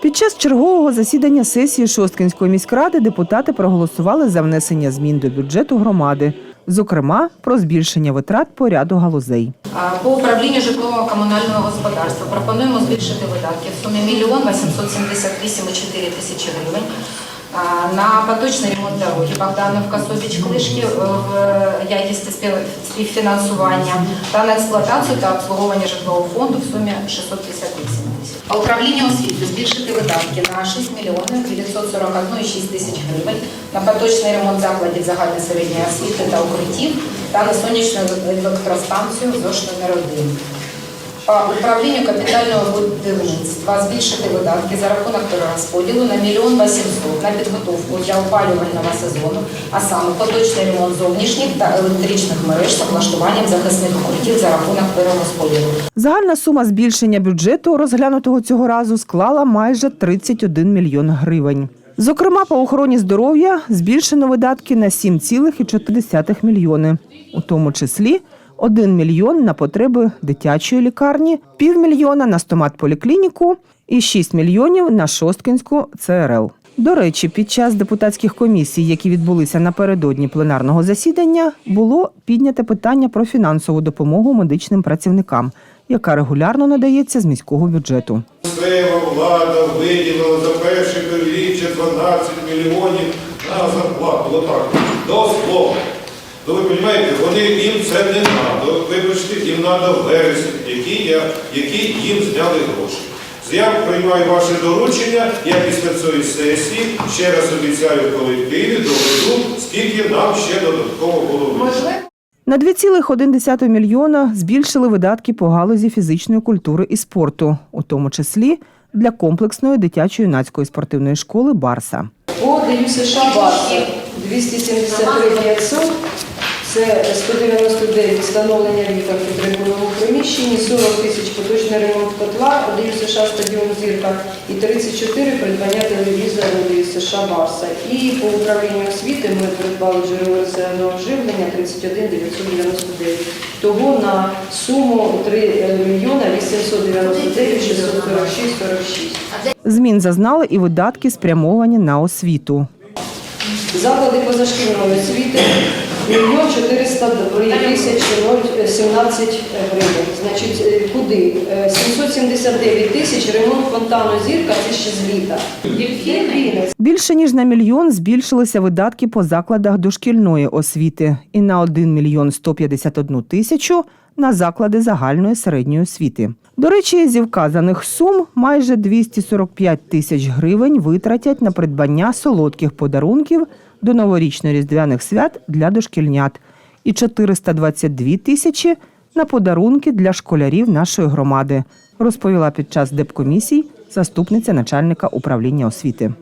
Під час чергового засідання сесії Шосткинської міськради депутати проголосували за внесення змін до бюджету громади, зокрема про збільшення витрат по ряду галузей. По управлінню житлово-комунального господарства пропонуємо збільшити видатки в сумі 1 мільйон 878,4 тисячі гривень. На поточний ремонт дороги Богдановка Собіч Клишки е, в якісті співфінансування та на експлуатацію та обслуговування житлового фонду в сумі 658 тисяч. А управління освіти збільшити видатки на 6 мільйонів 941,6 тисяч гривень на поточний ремонт закладів загальної середньої освіти та укриттів та на сонячну електростанцію ЗОШ номер 1. Управлінню капітального будівництва збільшити видатки за рахунок перерозподілу на мільйон 800 на підготовку для опалювального сезону, а саме поточний ремонт зовнішніх та електричних мереж з облаштуванням захисних укриттів за рахунок перерозподілу. Загальна сума збільшення бюджету, розглянутого цього разу, склала майже 31 мільйон гривень. Зокрема, по охороні здоров'я збільшено видатки на 7,4 мільйони, у тому числі 1 мільйон на потреби дитячої лікарні, півмільйона на стоматполіклініку і 6 мільйонів на Шосткинську ЦРЛ. До речі, під час депутатських комісій, які відбулися напередодні пленарного засідання, було підняте питання про фінансову допомогу медичним працівникам, яка регулярно надається з міського бюджету. Місцева влада виділила за перше півріччя 12 мільйонів на зарплату. Отак, до слова. То ви розумієте, вони їм це не треба. Вибачте, їм треба вересень, які, я, які їм зняли гроші. Я приймаю ваше доручення, я після цієї сесії ще раз обіцяю в колективі, доведу, скільки нам ще додатково було. На 2,1 мільйона збільшили видатки по галузі фізичної культури і спорту, у тому числі для комплексної дитячо-юнацької спортивної школи Барса. По США Барса 273 500, це 199 встановлення вікон в підтримковому приміщенні, 40 тисяч поточний ремонт котла, ДЮ США стадіон Зірка і 34 придбання телевізора ДЮ США Барса. І по управлінню освіти ми придбали джерело резервного живлення 31 999. Того на суму 3 мільйона 899 646 46. Змін зазнали і видатки, спрямовані на освіту. Заклади позашкільної освіти 1 402 тисячі 17 гривень. Е, куди? Е, 779 тисяч ремонт фонтану зірка, це ще з літа. Дельфіни. Більше ніж на мільйон збільшилися видатки по закладах дошкільної освіти і на 1 мільйон 151 тисячу на заклади загальної середньої освіти. До речі, зі вказаних сум майже 245 тисяч гривень витратять на придбання солодких подарунків до новорічно-різдвяних свят для дошкільнят і 422 тисячі на подарунки для школярів нашої громади, розповіла під час депкомісій заступниця начальника управління освіти.